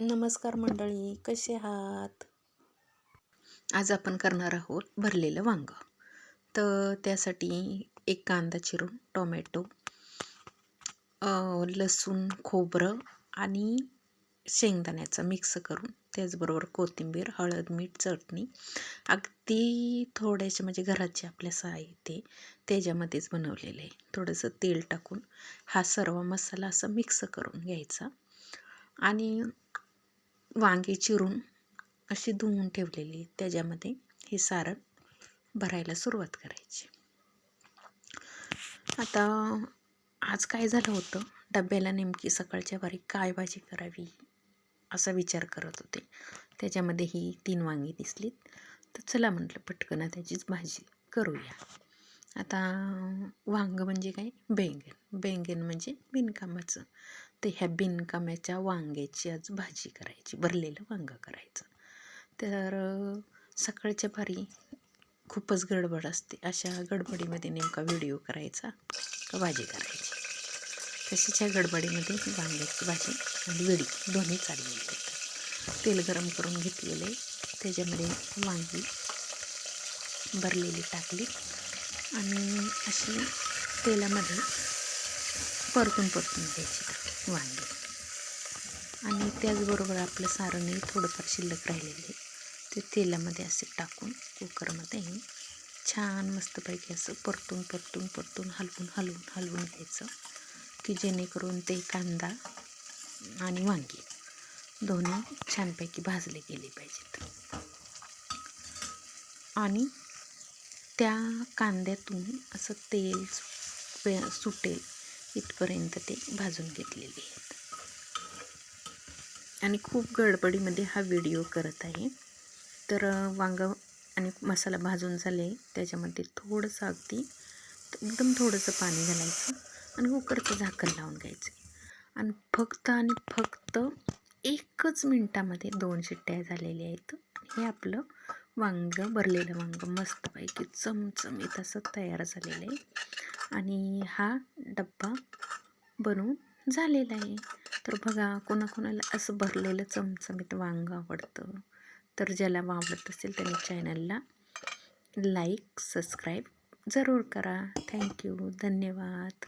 नमस्कार मंडळी कसे आहात? आज आपण करणार आहोत भरलेलं वांग. तर त्यासाठी एक कांदा चिरून टोमॅटो लसूण खोबरं आणि शेंगदाण्याचं मिक्स करून त्याचबरोबर कोथिंबीर हळद मीठ चटणी अगदी थोड्याशा म्हणजे घराचे आपल्या साहित्य त्याच्यामध्येच बनवलेलं आहे. थोडंसं तेल टाकून हा सर्व मसाला असा मिक्स करून घ्यायचा. आणि वांगी चिरून अशी धुवून ठेवलेली त्याच्यामध्ये हे सारण भरायला सुरुवात करायची. आता आज काय झालं होतं? डब्याला नेमकी सकाळच्या वारी काय भाजी करावी? असा विचार करत होते. त्याच्यामध्ये ही तीन वांगी दिसलीत. तर चला म्हटलं पटकन त्याचीच भाजी करूया. आता वांग म्हणजे काय? बेंगन. बेंगन म्हणजे बिनकामाचं. तर ह्या बिनकाम्याच्या वांग्याची आज भाजी करायची भरलेलं वांगं करायचं. तर सकाळच्या पारी खूपच गडबड असते. अशा गडबडीमध्ये नेमका व्हिडिओ करायचा का भाजी करायची? तशीच ह्या गडबडीमध्ये वांग्याची भाजी आणि वेडी दोन्ही चाललेली तेल गरम करून घेतलेले त्याच्यामध्ये वांगी भरलेली टाकली आणि अशी तेलामध्ये परतून परतून घ्यायची. वांगे. आणि त्याचबरोबर आपलं सारणही थोडंफार शिल्लक राहिलेली ते तेलामध्ये असे टाकून कुकरमध्ये छान मस्तपैकी असं परतून परतून परतून हलवून हलवून हलवून घ्यायचं. की जेणेकरून ते कांदा आणि वांगी दोन्ही छानपैकी भाजले गेले पाहिजेत. आणि त्या कांद्यातून असं तेल सुटेल. इथपर्यंत ते भाजून घेतलेले आहेत. आणि खूप गडबडीमध्ये हा व्हिडिओ करत आहे. तर वांग आणि मसाला भाजून झाले त्याच्यामध्ये थोडंसं अगदी एकदम थोडंसं पाणी घालायचं आणि कुकरचं झाकण लावून घ्यायचं. आणि फक्त आणि फक्त एकच मिनटामध्ये दोन शिट्ट्या झालेल्या आहेत. हे आपलं वांग भरलेलं वांग मस्तपैकी चमचमीत असं तयार झालेलं आहे. आणि हा डब्बा बनवून झालेला आहे. तर बघा कोणाकोणाला असं भरलेलं चमचमीत वांग आवडतं तर ज्याला आवडत असेल त्याने चॅनलला लाईक सबस्क्राईब जरूर करा. थँक्यू धन्यवाद.